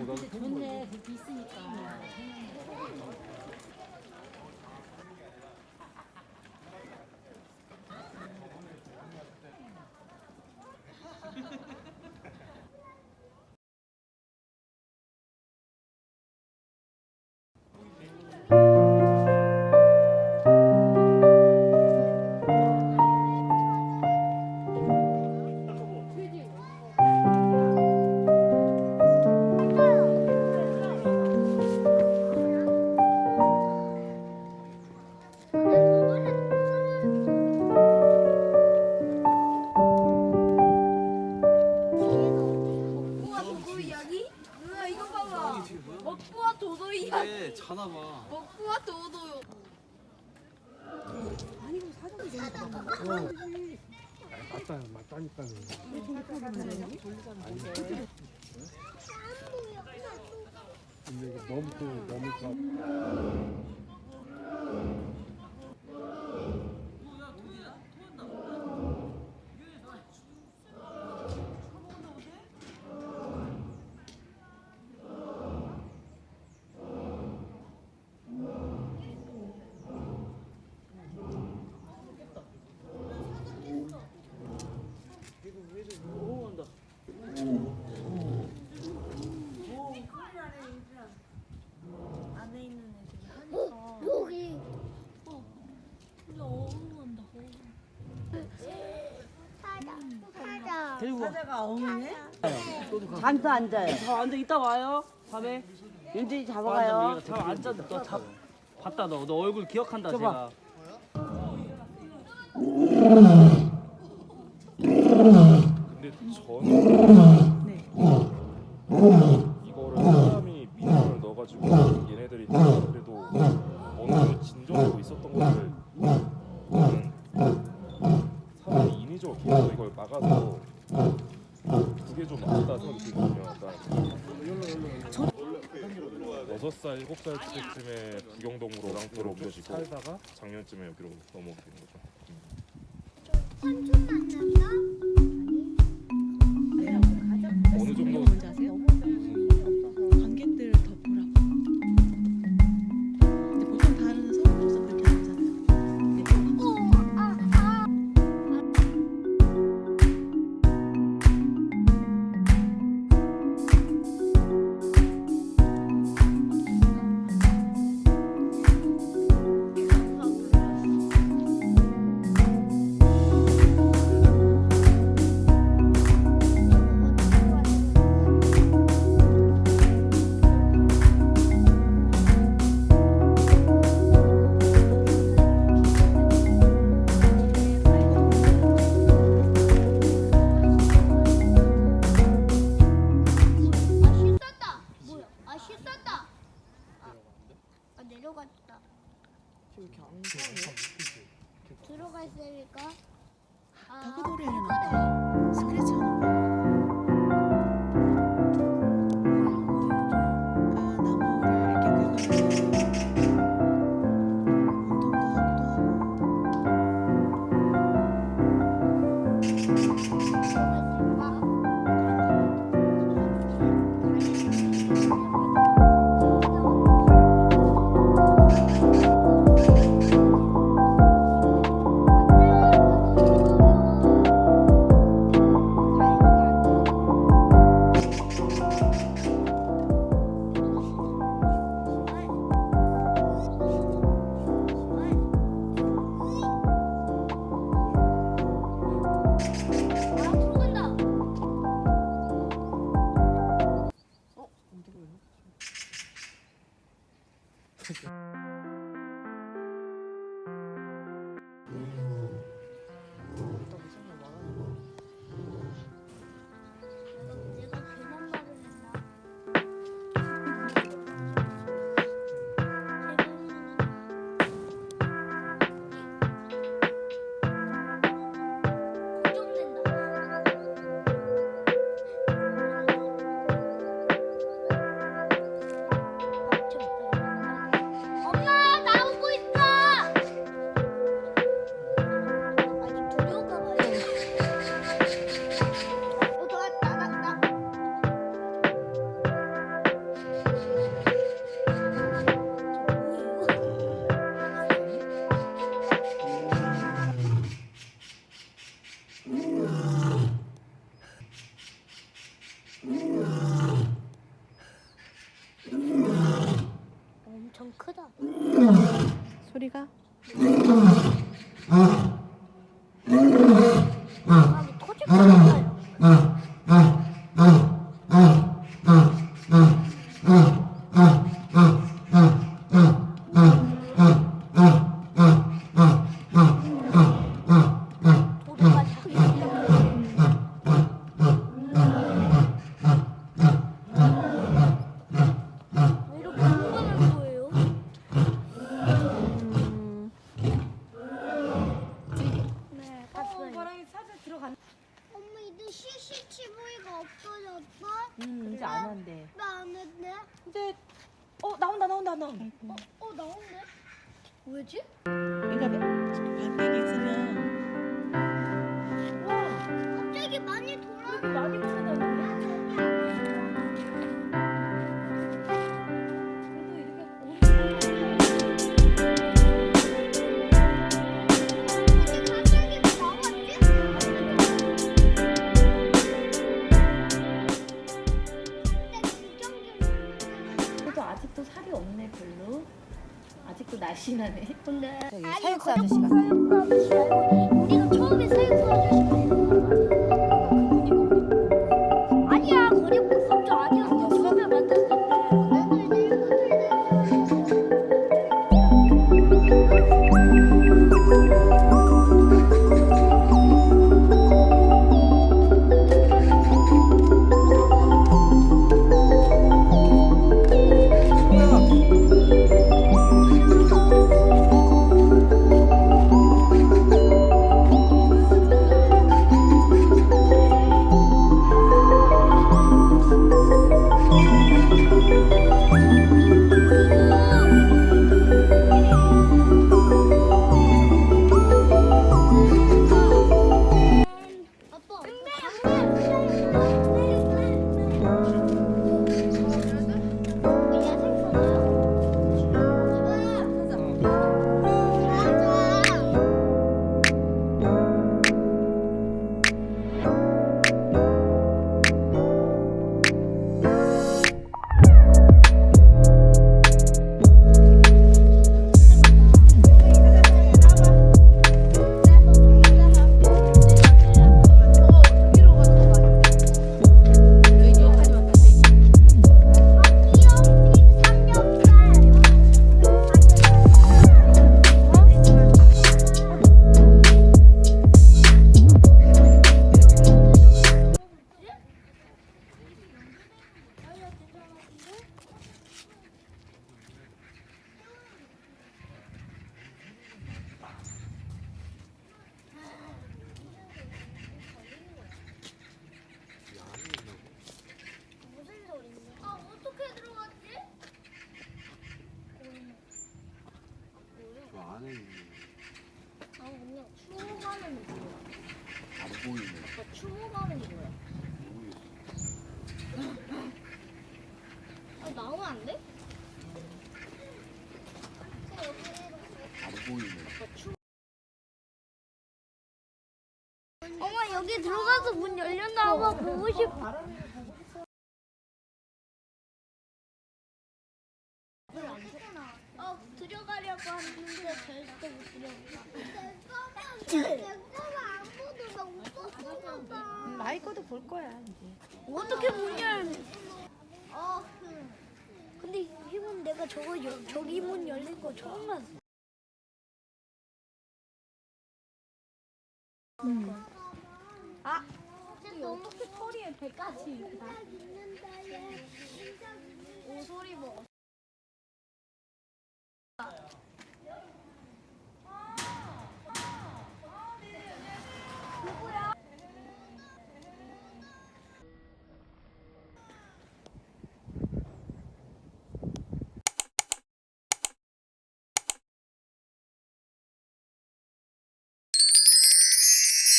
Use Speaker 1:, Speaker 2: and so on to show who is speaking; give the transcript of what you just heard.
Speaker 1: 나도
Speaker 2: 근데 좋네 그렇게 있으니까.
Speaker 1: 맞다니까는. 근데 이거 너무 또 너무 까.
Speaker 3: 안에 있는 애들이 하니까. 여기. 어. 근데 어흥한다.
Speaker 4: 사자가 어머네? 잠도 앉아요. 저 앉아 이따 와요. 밤에. 윤진이 잡아가요.
Speaker 5: 잘 앉아. 너 잡. 봤다 너. 너 얼굴 기억한다
Speaker 4: 줘봐.
Speaker 1: 근데 저는 이거를 사람이 민원을 넣어가지고 얘네들이 그래도 어느 정도 진정하고 있었던 것을 저는 사람이 인위적으로 계속 이걸 막아서 그게 좀 아쉽다 생각이 들거든요. 약간 여섯 살, 일곱 살 때쯤에 부경동으로 랑토로 옮겨지고 살다가 작년쯤에 여기로 넘어오게 된 거죠. 어
Speaker 6: 엄청
Speaker 3: 크다. 음. 소리가?
Speaker 2: 음. 음. 간.
Speaker 3: 엄마 이제 CCTV가 없어졌어?
Speaker 2: 음 이제 안 한대.
Speaker 3: 왜안 했네?
Speaker 2: 이제 어 나온다 나온다 나온다.
Speaker 3: 어, 어 나오네? 왜지?
Speaker 6: 그러니까 반대기 있으면
Speaker 3: 와, 갑자기 많이 돌아.
Speaker 2: 많이 돌아다 아직도 살이 없네 별로. 아직도 날씬하네.
Speaker 3: 근데
Speaker 2: 사육사 아저씨 같아.
Speaker 3: 우리가 처음에 사육사 아저씨 추모가는 뭐야? 아 나오면 안 돼?
Speaker 1: 안 보이는
Speaker 3: 엄마 여기 들어가서 문 열렸나 봐 보고 싶어. 어 들어가려고 하는데 절대 못 들어가. 봐.
Speaker 2: 나이 거도 볼 거야 이제.
Speaker 3: 어떻게 문 열? 어. 근데 이분 내가 저거 열, 저기 문 열린 거 처음 봤어. 아, 어떻게 털이에 배까지 있다? 오 소리 먹어.